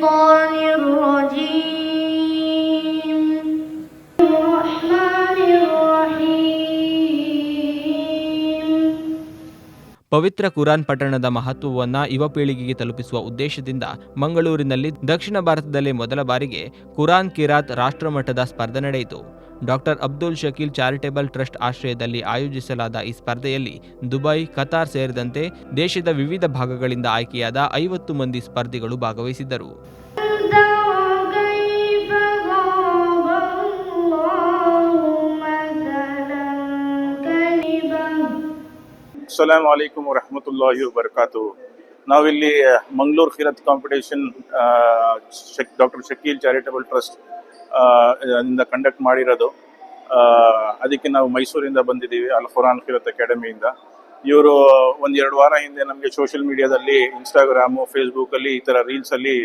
الشيطان الرجيم الرحمن الرحيم ಪವಿತ್ರ ಕುರಾನ್ ಪಠಣದ ಮಹತ್ವವನ್ನ ಯುವ ಪೀಳಿಗೆಗೆ ತಲುಪಿಸುವ ಉದ್ದೇಶದಿಂದ ಮಂಗಳೂರಿನಲ್ಲಿ ದಕ್ಷಿಣ ಭಾರತದಲ್ಲಿ ಮೊದಲ ಬಾರಿಗೆ ಕುರಾನ್ ಕಿರಾತ್ ರಾಷ್ಟ್ರಮಟ್ಟದ ಸ್ಪರ್ಧೆ ನಡೆಯಿತು Doctor Abdul Shakeel charitable trust ಆಶ್ರಯದಲ್ಲಿ ಆಯೋಜಿಸಲಾದ ಈ ಸ್ಪರ್ಧೆಯಲ್ಲಿ ದುಬೈ ಕತಾರ್ ಸೇರಿದಂತೆ ದೇಶದ ವಿವಿಧ ಭಾಗಗಳಿಂದ ಆಯ್ಕೆಯಾದ ಐವತ್ತು ಮಂದಿ ಸ್ಪರ್ಧಿಗಳು ಭಾಗವಹಿಸಿದ್ದರು. ಅಸ್ಸಲಾಮ್ ವಲೈಕುಮ್ ವರಹಮತುಲ್ಲಾಹಿ ವರ್ಕಾತು ನಾವಿಲ್ಲಿ Mangaluru ಖಿರತ್ competition doctor Shakeel charitable trust ಇಂದ ಕಂಡಕ್ಟ್ ಮಾಡಿರೋದು. ಅದಕ್ಕೆ ನಾವು ಮೈಸೂರಿಂದ ಬಂದಿದ್ದೀವಿ, ಅಲ್ ಫುರಾನ್ ಖಿರತ್ ಅಕಾಡೆಮಿಯಿಂದ. ಇವರು ಒಂದು ಎರಡು ವಾರ ಹಿಂದೆ ನಮಗೆ ಸೋಷಿಯಲ್ ಮೀಡಿಯಾದಲ್ಲಿ ಇನ್ಸ್ಟಾಗ್ರಾಮು ಫೇಸ್ಬುಕ್ಕಲ್ಲಿ ಈ ಥರ ರೀಲ್ಸಲ್ಲಿ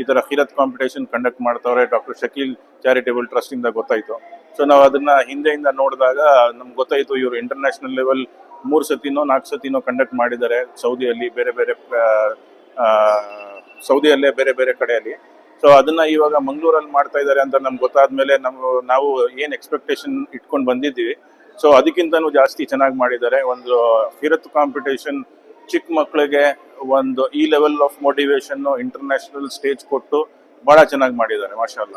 ಈ ಥರ ಕಿರತ್ ಕಾಂಪಿಟೇಷನ್ ಕಂಡಕ್ಟ್ ಮಾಡ್ತಾವ್ರೆ ಡಾಕ್ಟರ್ ಶಕೀಲ್ ಚಾರಿಟೇಬಲ್ ಟ್ರಸ್ಟಿಂದ ಗೊತ್ತಾಯಿತು. ಸೊ ನಾವು ಅದನ್ನು ಹಿಂದೆಯಿಂದ ನೋಡಿದಾಗ ನಮ್ಗೆ ಗೊತ್ತಾಯಿತು ಇವರು ಇಂಟರ್ನ್ಯಾಷನಲ್ ಲೆವೆಲ್ ಮೂರು ಸತಿನೋ ನಾಲ್ಕು ಸತಿನೋ ಕಂಡಕ್ಟ್ ಮಾಡಿದ್ದಾರೆ ಸೌದಿಯಲ್ಲಿ ಬೇರೆ ಬೇರೆ ಸೌದಿಯಲ್ಲೇ ಬೇರೆ ಬೇರೆ ಕಡೆಯಲ್ಲಿ. ಸೊ ಅದನ್ನ ಇವಾಗ ಮಂಗಳೂರಲ್ಲಿ ಮಾಡ್ತಾ ಇದ್ದಾರೆ ಅಂತ ನಮ್ಗೆ ಗೊತ್ತಾದ್ಮೇಲೆ ನಮ್ಮ ನಾವು ಏನು ಎಕ್ಸ್ಪೆಕ್ಟೇಷನ್ ಇಟ್ಕೊಂಡು ಬಂದಿದ್ದೀವಿ. ಸೊ ಅದಕ್ಕಿಂತನೂ ಜಾಸ್ತಿ ಚೆನ್ನಾಗಿ ಮಾಡಿದ್ದಾರೆ. ಒಂದು ಫಿರತ್ ಕಾಂಪಿಟೇಷನ್ ಚಿಕ್ಕ ಮಕ್ಕಳಿಗೆ ಒಂದು ಈ level of motivation international stage ಕೊಟ್ಟು ಬಹಳ ಚೆನ್ನಾಗಿ ಮಾಡಿದ್ದಾರೆ ಮಾಶಾಲ್ಲ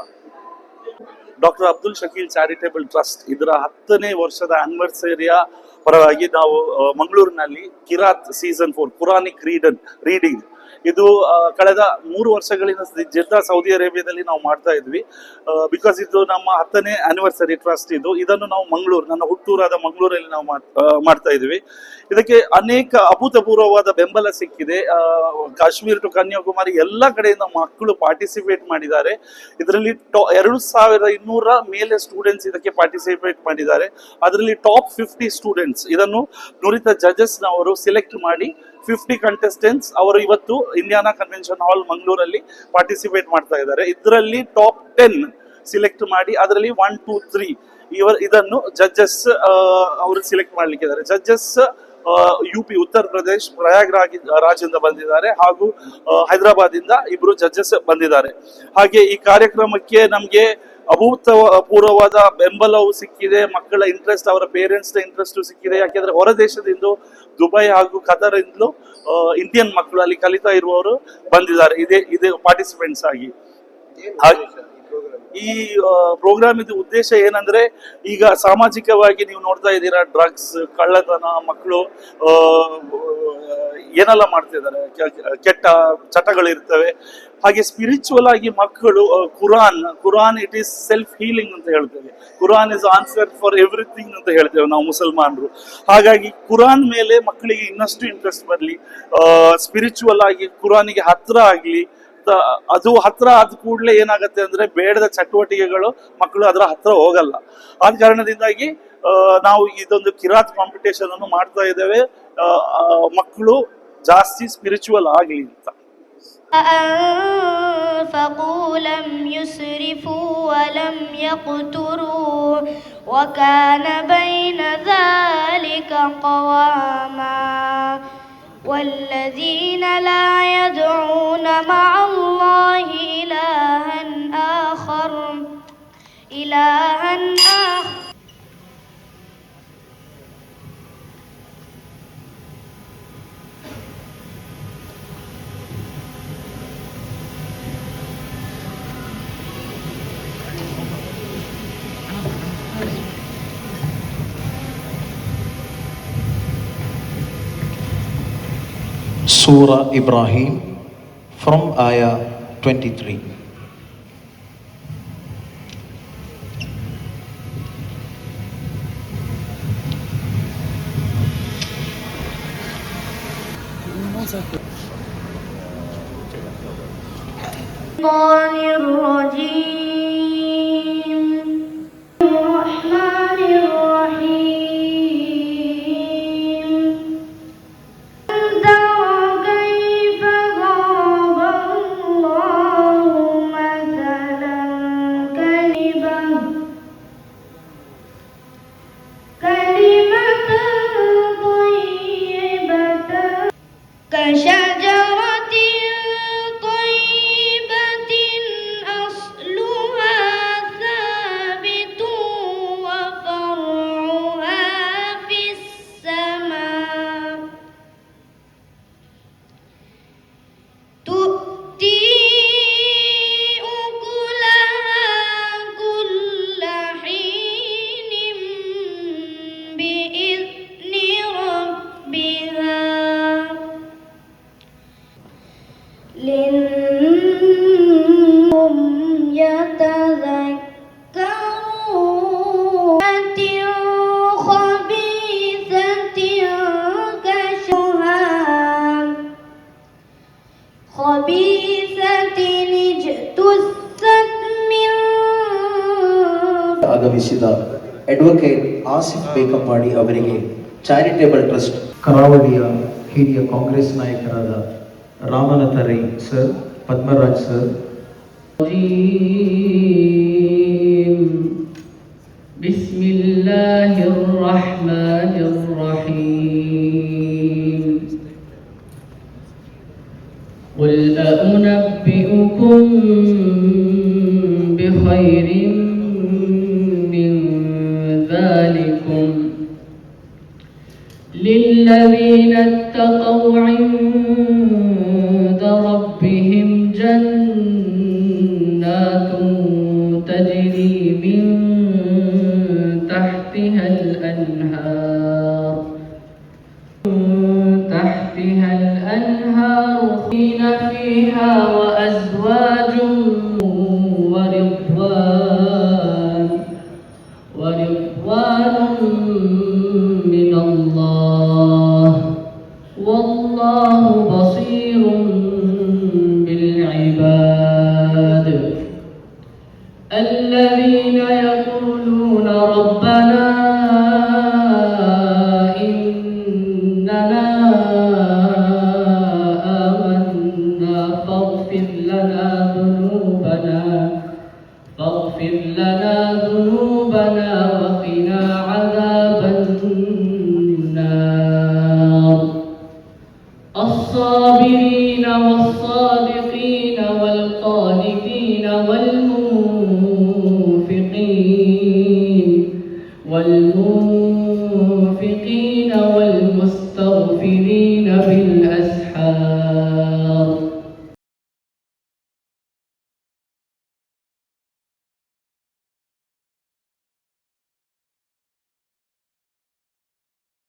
doctor Abdul Shakeel charitable trust ಇದರ ಹತ್ತನೇ ವರ್ಷದ ಆನಿವರ್ಸರಿಯ ಪರವಾಗಿ ನಾವು ಮಂಗಳೂರಿನಲ್ಲಿ Kirat season four Quranic reading reading ಇದು ಕಳೆದ ಮೂರು ವರ್ಷಗಳಿಂದ ಜೆದ್ದಾ ಸೌದಿ ಅರೇಬಿಯಾದಲ್ಲಿ ನಾವು ಮಾಡ್ತಾ ಇದ್ವಿ. ಬಿಕಾಸ್ ಇದು ನಮ್ಮ ಹತ್ತನೇ ಆನಿವರ್ಸರಿ ಟ್ರಸ್ಟ್ ಇದು. ಇದನ್ನು ನಾವು ಮಂಗಳೂರು, ನನ್ನ ಹುಟ್ಟೂರಾದ ಮಂಗಳೂರಲ್ಲಿ ನಾವು ಮಾಡ್ತಾ ಇದ್ವಿ. ಇದಕ್ಕೆ ಅನೇಕ ಅಭೂತಪೂರ್ವವಾದ ಬೆಂಬಲ ಸಿಕ್ಕಿದೆ. ಕಾಶ್ಮೀರ್ ಟು ಕನ್ಯಾಕುಮಾರಿ ಎಲ್ಲ ಕಡೆಯಿಂದ ಮಕ್ಕಳು ಪಾರ್ಟಿಸಿಪೇಟ್ ಮಾಡಿದ್ದಾರೆ. ಇದರಲ್ಲಿ ಎರಡು ಸಾವಿರದ ಇನ್ನೂರ ಮೇಲೆ ಸ್ಟೂಡೆಂಟ್ಸ್ ಇದಕ್ಕೆ ಪಾರ್ಟಿಸಿಪೇಟ್ ಮಾಡಿದ್ದಾರೆ. ಅದರಲ್ಲಿ ಟಾಪ್ ಫಿಫ್ಟಿ ಸ್ಟೂಡೆಂಟ್ಸ್ ಇದನ್ನು ನುರಿತ ಜಜಸ್ನವರು ಸಿಲೆಕ್ಟ್ ಮಾಡಿ ಫಿಫ್ಟಿ ಕಂಟೆಸ್ಟೆಂಟ್ಸ್ ಅವರು ಇವತ್ತು ಇಂಡಿಯಾನಾ ಕನ್ವೆನ್ಷನ್ ಹಾಲ್ ಮಂಗಳೂರಲ್ಲಿ ಪಾರ್ಟಿಸಿಪೇಟ್ ಮಾಡ್ತಾ ಇದ್ದಾರೆ. ಇದರಲ್ಲಿ ಟಾಪ್ ಟೆನ್ ಸಿಲೆಕ್ಟ್ ಮಾಡಿ, ಅದರಲ್ಲಿ ಒನ್ ಟೂ ತ್ರೀ ಇವ, ಇದನ್ನು ಜಡ್ಜಸ್ ಅವರು ಸಿಲೆಕ್ಟ್ ಮಾಡ್ಲಿಕ್ಕೆ ಇದ್ದಾರೆ. Judges U P Uttar Pradesh ಪ್ರಯಾಗ್ ರಾಜ್ಯದಿಂದ ಬಂದಿದ್ದಾರೆ ಹಾಗೂ ಹೈದರಾಬಾದ್ ಇಂದ ಇಬ್ರು ಜಡ್ಜಸ್ ಬಂದಿದ್ದಾರೆ. ಹಾಗೆ ಈ ಕಾರ್ಯಕ್ರಮಕ್ಕೆ ನಮಗೆ ಅಭೂತಪೂರ್ವವಾದ ಬೆಂಬಲವು ಸಿಕ್ಕಿದೆ, ಮಕ್ಕಳ ಇಂಟ್ರೆಸ್ಟ್ ಅವರ ಪೇರೆಂಟ್ಸ್ ಇಂಟ್ರೆಸ್ಟು ಸಿಕ್ಕಿದೆ. ಯಾಕೆಂದ್ರೆ ಹೊರ ದೇಶದಿಂದ ದುಬೈ ಹಾಗೂ ಕತರಿಂದಲೂ ಇಂಡಿಯನ್ ಮಕ್ಕಳು ಅಲ್ಲಿ ಕಲಿತಾ ಇರುವವರು ಬಂದಿದ್ದಾರೆ. ಇದೇ ಇದೇ ಪಾರ್ಟಿಸಿಪೆಂಟ್ಸ್ ಆಗಿ. ಈ ಪ್ರೋಗ್ರಾಮ್ ಇದು ಉದ್ದೇಶ ಏನಂದ್ರೆ ಈಗ ಸಾಮಾಜಿಕವಾಗಿ ನೀವು ನೋಡ್ತಾ ಇದ್ದೀರಾ ಡ್ರಗ್ಸ್ ಕಳ್ಳತನ, ಮಕ್ಕಳು ಏನೆಲ್ಲ ಮಾಡ್ತಿದ್ದಾರೆ ಕೆಟ್ಟ ಚಟಗಳು ಇರ್ತವೆ ಹಾಗೆ ಸ್ಪಿರಿಚುವಲ್ ಆಗಿ ಮಕ್ಕಳು Quran Quran it is self healing ಅಂತ ಹೇಳ್ತೇವೆ. Quran is answer for everything ಅಂತ ಹೇಳ್ತೇವೆ ನಾವು ಮುಸಲ್ಮಾನರು. ಹಾಗಾಗಿ ಕುರಾನ್ ಮೇಲೆ ಮಕ್ಕಳಿಗೆ ಇನ್ನಷ್ಟು ಇಂಟ್ರೆಸ್ಟ್ ಬರಲಿ ಸ್ಪಿರಿಚುವಲ್ ಆಗಿ ಕುರಾನಿಗೆ ಹತ್ರ ಆಗಲಿ ಅದು ಹತ್ರ ಆದ ಕೂಡಲೇ ಏನಾಗುತ್ತೆ ಅಂದ್ರೆ ಬೇಡದ ಚಟುವಟಿಕೆಗಳು ಮಕ್ಕಳು ಅದರ ಹತ್ರ ಹೋಗಲ್ಲ ಆದ ಕಾರಣದಿಂದಾಗಿ ಆ, ನಾವು ಇದೊಂದು ಕಿರಾತ್ ಕಾಂಪಿಟೇಷನ್ ಅನ್ನು ಮಾಡ್ತಾ ಇದ್ದೇವೆ ಆ, ಆ, ಮಕ್ಕಳು ಜಾಸ್ತಿ ಸ್ಪಿರಿಚುವಲ್ ಆಗಲಿ ಅಂತ أنفقوا لم يسرفوا ولم يقتروا وكان بين ذلك قواما والذين لا يدعون مع الله إلها آخر. إلها آخر. Surah Ibrahim from Ayah 23. الشيطان الرجيم 感谢 ಆಗಮಿಸಿದ ಅಡ್ವೊಕೇಟ್ ಆಸಿಫ್ ಬೇಕಂಪಾಡಿ ಅವರಿಗೆ ಚಾರಿಟೇಬಲ್ ಟ್ರಸ್ಟ್ ಕರಾವಳಿಯ ಹಿರಿಯ ಕಾಂಗ್ರೆಸ್ ನಾಯಕರಾದ ರಾಮನಾಥ ರೈ ಸರ್ ಪದ್ಮರಾಜ್ ಸರ್ الرجيم بسم الله الرحمن الرحيم قل أنبئكم بخير من ذلكم للذين اتقوا عند تحتها الأنهار خين فيها وأزواج ورضوان ورضوان من الله. والله بصير بالعباد. الذين يقولون ربنا إننا الصابرين والصابرين